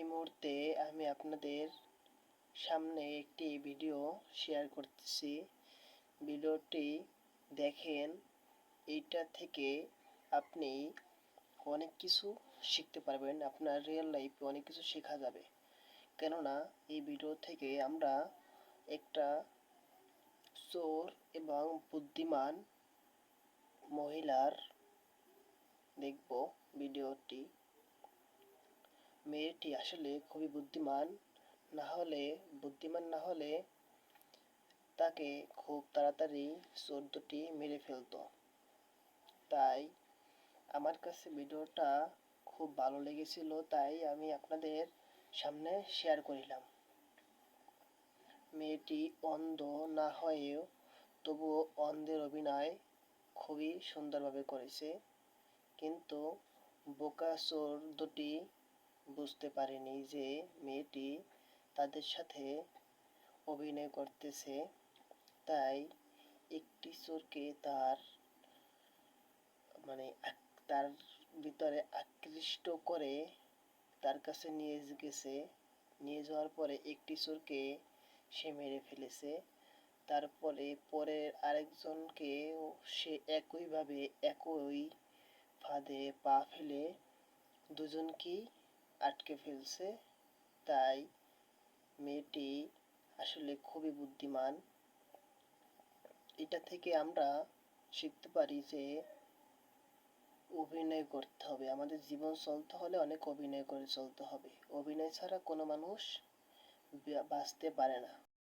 এই মুহূর্তে আমি আপনাদের সামনে একটি ভিডিও শেয়ার করতেছি। ভিডিওটি দেখেন, এইটা থেকে আপনি অনেক কিছু শিখতে পারবেন, আপনার রিয়েল লাইফে অনেক কিছু শেখা যাবে। কেননা, এই ভিডিও থেকে আমরা একটা চোর এবং বুদ্ধিমান মহিলার দেখব ভিডিওটি। মেয়েটি আসলে খুবই বুদ্ধিমান, না হলে, বুদ্ধিমান না হলে তাকে খুব তাড়াতাড়ি চোর দুটি মেরে ফেলতো। তাই আমার কাছে ভিডিওটা খুব ভালো লেগেছিল, তাই আমি আপনাদের সামনে শেয়ার করিলাম। মেয়েটি অন্ধ না হয়েও তবুও অন্ধের অভিনয় খুবই সুন্দরভাবে করেছে, কিন্তু বোকা চোর দুটি বুঝতে পারেনি যে মেয়েটি তাদের সাথে অভিনয় করতেছে। তাই একটি চোরকে তার মানে তার ভিতরে আকৃষ্ট করে তার কাছে নিয়ে গেছে। নিয়ে যাওয়ার পরে একটি চোরকে সে মেরে ফেলেছে। তারপরে পরের আরেকজনকে সে একইভাবে একই ফাঁদে পা ফেলে। দুজনকেই আটকে ফেলছে। তাই মেয়েটি আসলে খুবই বুদ্ধিমান। এটা থেকে আমরা শিখতে পারি যে অভিনয় করতে হবে। আমাদের জীবন চলতে হলে অনেক অভিনয় করে চলতে হবে। অভিনয় ছাড়া কোনো মানুষ বাঁচতে পারে না।